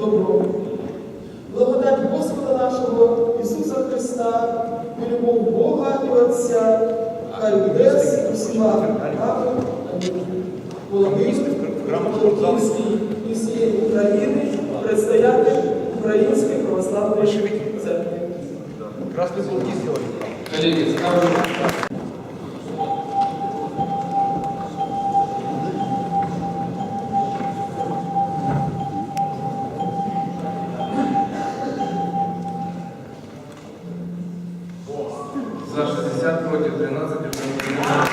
добро. Благодать Господа нашого Ісуса Христа і любов Бога і Отця, хай буде з усіма нами. Володимир, Володимирський і всієї України, предстоятель Української православної церкви. Красный полки сделали. Коллеги, 60 против 13 утверждено.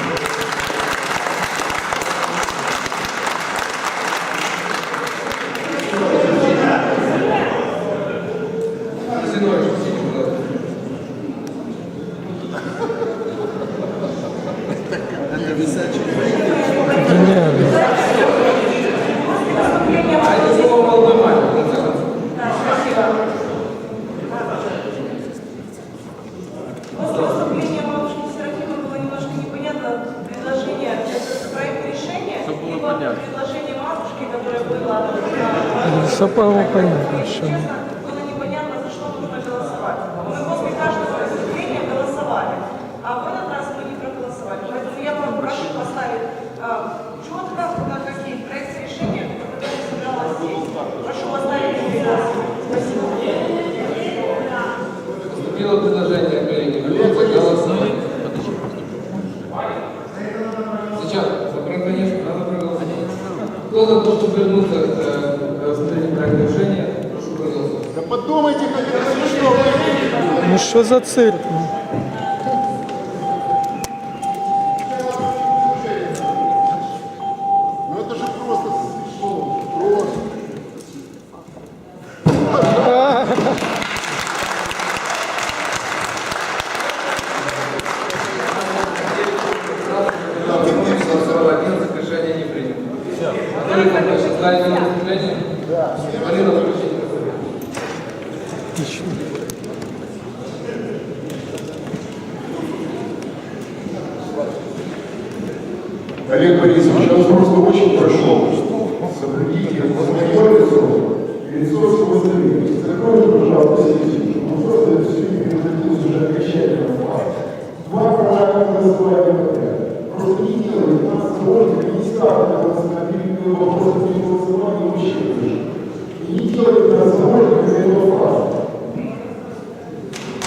После каждого выступления голосовали, а в этот раз мы не проголосовали. Поэтому я вам прошу поставить а, четко Кто за то, чтобы вернуться к э, рассмотрению проекта решения, прошу проголосовать. Да подумайте, как это смешно. Ну что за цирк? Олег Борисович, я вас просто очень прошу, соблюдите лицо и лицо зрения. Закройте, пожалуйста, сессию. Ну просто все не превратилось уже окончательно. Два правильных голосования. Просто не делайте нас заложниками, не ставьте нас на перед вопросом переголосования вообще